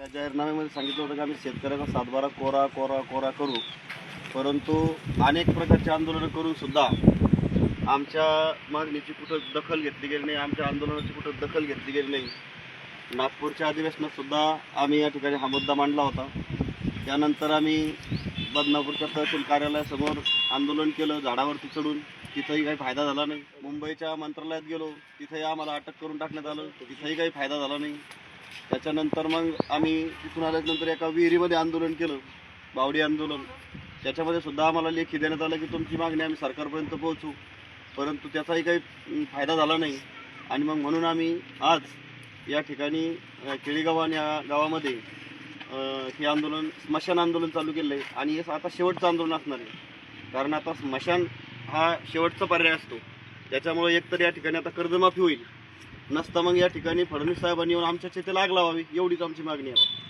त्या जाहीरनाम्यामध्ये सांगितलं होतं की आम्ही शेतकऱ्याचा सातबारा कोरा कोरा कोरा करू. परंतु अनेक प्रकारचे आंदोलनं करून सुद्धा आमच्या मागणीची कुठं दखल घेतली गेली नाही आमच्या आंदोलनाची कुठं दखल घेतली गेली नाही. नागपूरच्या अधिवेशनात सुद्धा आम्ही या ठिकाणी हा मुद्दा मांडला होता. त्यानंतर आम्ही बदनापूरच्या तहसील कार्यालयासमोर आंदोलन केलं झाडावरती चढून. तिथंही काही फायदा झाला नाही. मुंबईच्या मंत्रालयात गेलो तिथंही आम्हाला अटक करून टाकण्यात आलं तिथंही काही फायदा झाला नाही. त्याच्यानंतर मग आम्ही तिथून आल्यानंतर एका विहिरीमध्ये आंदोलन केलं बावडी आंदोलन. त्याच्यामध्ये सुद्धा आम्हाला लेखी देण्यात आलं की तुमची मागणी आम्ही सरकारपर्यंत पोहोचू. परंतु त्याचाही काही फायदा झाला नाही. आणि मग म्हणून आम्ही आज या ठिकाणी केळीगावान या गावामध्ये हे आंदोलन स्मशान आंदोलन चालू केलं आहे आणि हे आता शेवटचं आंदोलन असणार आहे. कारण आता स्मशान हा शेवटचा पर्याय असतो. त्याच्यामुळे एकतर या ठिकाणी आता कर्जमाफी होईल. नसता मग या ठिकाणी फडणवीस साहेबांनी येऊन आमच्या शेती लाग लावावी एवढीच आमची मागणी आहे.